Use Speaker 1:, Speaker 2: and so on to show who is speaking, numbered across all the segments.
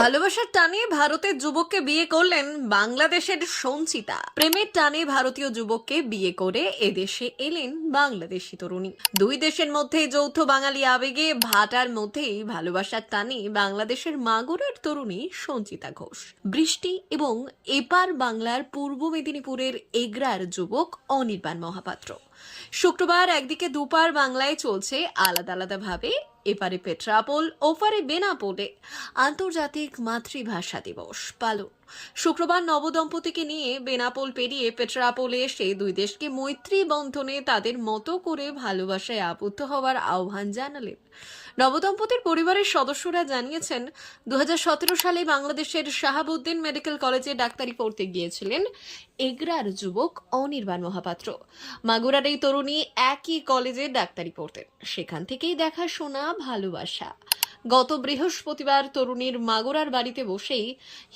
Speaker 1: ভালোবাসার টানে ভারতের যুবককে বিয়ে করলেন বাংলাদেশের সঞ্চিতা। প্রেমের টানে ভারতীয় যুবককে বিয়ে করে এদেশে এলেন বাংলাদেশি তরুণী। দুই দেশের মধ্যে যৌথ বাঙালি আবেগে ভাটার মধ্যেই ভালোবাসার টানে বাংলাদেশের মাগুরার তরুণী সঞ্চিতা ঘোষ। বৃষ্টি এবং এপার বাংলার পূর্ব মেদিনীপুরের এগরার যুবক অনির্বাণ মহাপাত্র। শুক্রবার একদিকে দুপার বাংলায় চলছে আলাদা আলাদাভাবে এপারে পেট্রাপোল ওপারে বেনাপোলে। আন্তর্জাতিক মাতৃভাষা দিবস পালন। শুক্রবার নবদম্পতিকে নিয়ে বেনাপোল পেরিয়ে পেট্রাপোলে এসে দুই দেশকে মৈত্রী বন্ধনে তাদের মতো করে ভালোবাসায় আবদ্ধ হওয়ার আহ্বান জানালেন। নবদম্পতির পরিবারের সদস্যরা জানিয়েছেন দু হাজার সতেরো সালে বাংলাদেশের শাহাবুদ্দিন মেডিকেল কলেজে ডাক্তারি পড়তে গিয়েছিলেন। এগরার যুবক অনির্বাণ মহাপাত্র। মাগুরার এই তরুণী একই কলেজে ডাক্তারি পড়তেন। সেখান থেকেই দেখাশোনা ভালোবাসা। গত বৃহস্পতিবার তরুণীর মাগুরার বাড়িতে বসেই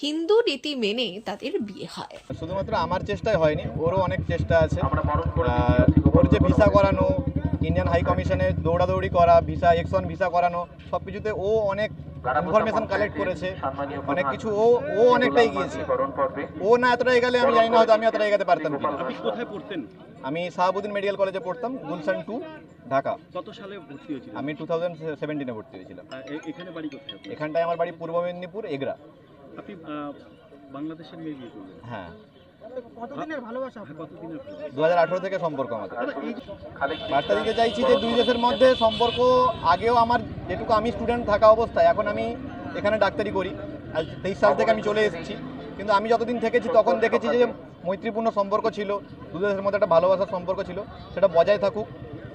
Speaker 1: হিন্দু রীতি মেনে তাদের বিয়ে হয়।
Speaker 2: শুধুমাত্র আমার চেষ্টায় হয়নি ওরও অনেক চেষ্টা আছে। ওর যে ভিসা করানো ইন্ডিয়ান হাই কমিশনে দৌড়াদৌড়ি করা ভিসা এক্সন ভিসা করানো সব কিছুতে ও অনেক ইনফরমেশন কালেক্ট করেছে অনেক কিছু ও ও অনেকটাই গিয়েছে। ও না এতটা এগালে আমি জানি না হয়তো আমি এতটা এগাতে পারতাম
Speaker 3: আপনি কোথায় পড়তেন?
Speaker 2: আমি শাহাবুদ্দিন মেডিকেল কলেজে পড়তাম গুলশান টু ঢাকা।
Speaker 3: কত সালে ভর্তি হয়েছিলেন?
Speaker 2: আমি টু থাউজেন্ড সেভেন্টিনে ভর্তি হয়েছিলাম।
Speaker 3: এখানে বাড়ি কোথায়
Speaker 2: এখানটায় আমার বাড়ি পূর্ব মেদিনীপুর এগরা।
Speaker 3: আপনি বাংলাদেশের মেয়ে বিয়ে করলেন।
Speaker 2: হ্যাঁ। দু হাজার আঠেরো থেকে সম্পর্ক আমাদের। বার্তা দিতে চাইছি যে দুই দেশের মধ্যে সম্পর্ক আগেও আমার যেটুকু আমি স্টুডেন্ট থাকা অবস্থায়, এখন আমি এখানে ডাক্তারি করি। আজ তেইশ সাল থেকে আমি চলে এসেছি। কিন্তু আমি যতদিন থেকেছি, তখন দেখেছি যে মৈত্রীপূর্ণ সম্পর্ক ছিল, দু দেশের মধ্যে একটা ভালোবাসার সম্পর্ক ছিল, সেটা বজায় থাকুক।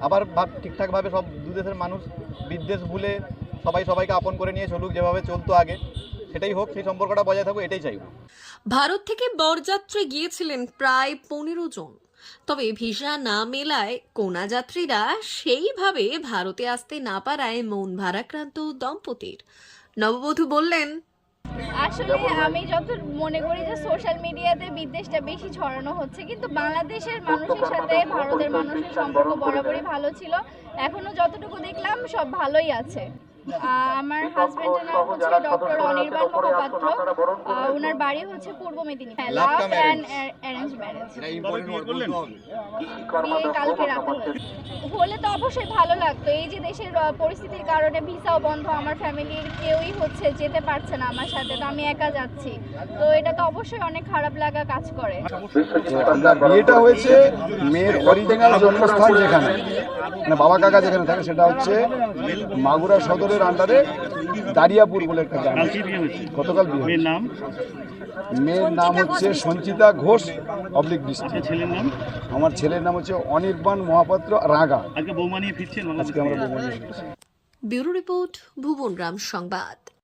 Speaker 2: আবার ভাব, ঠিকঠাকভাবে সব দু দেশের মানুষ, বিদ্বেষ ভুলে সবাই সবাইকে আপন করে নিয়ে চলুক, যেভাবে চলতো আগে, সেটাই হোক, সেই সম্পর্কটা বজায় থাকুক, এটাই চাইব।
Speaker 1: ভারত থেকে বরযাত্রী গিয়েছিলেন প্রায় পনেরো জন। তবে ভিসা না মেলায় কোনা যাত্রীরা সেইভাবে ভারতে আসতে না পারায় মন ভারাক্রান্ত দম্পতির। নববধূ বললেন,
Speaker 4: আসলে আমি যত মনে করি যে সোশ্যাল মিডিয়াতে বিদ্বেষটা বেশি ছড়ানো হচ্ছে, কিন্তু বাংলাদেশের মানুষের সাথে ভারতের মানুষের সম্পর্ক বরাবরই ভালো ছিল। এখনও যতটুকু দেখলাম, সব ভালোই আছে। আমার হাজবেন্ডের নাম হচ্ছে ডক্টর অনির্বাণ মহাপাত্র ওনার বাড়ি হচ্ছে Purba Medinipur. Love and arrange marriage
Speaker 3: বিয়ে
Speaker 4: কালকে রাতে হলে তো অবশ্যই ভালো লাগতো। এই যে দেশের পরিস্থিতির কারণে ভিসাও বন্ধ আমার ফ্যামিলির কেউই হচ্ছে যেতে পারছে না আমার সাথে তো আমি একা যাচ্ছি। তো এটা তো অবশ্যই অনেক খারাপ লাগা কাজ করে।
Speaker 5: বিয়েটা হয়েছে মেয়ের অরিজিনাল জন্মস্থান যেখানে। মানে বাবা কাকা যেখানে থাকে সেটা হচ্ছে মাগুরা সদরের আন্ডারে দারিয়াপুর বলে একটা গ্রাম গতকাল
Speaker 3: মেয়ের নাম?
Speaker 5: মেয়ের নাম হচ্ছে সঞ্চিতা ঘোষ অবলিক বৃষ্টি
Speaker 3: ছেলের নাম?
Speaker 5: আমার ছেলের নাম হচ্ছে অনির্বাণ মহাপাত্র রাগা
Speaker 3: আজকে বৌমা নিয়ে ফিরছেন?
Speaker 5: আমরা বৌমা নিয়ে।
Speaker 1: ব্যুরো রিপোর্ট ভুবন রাম সংবাদ।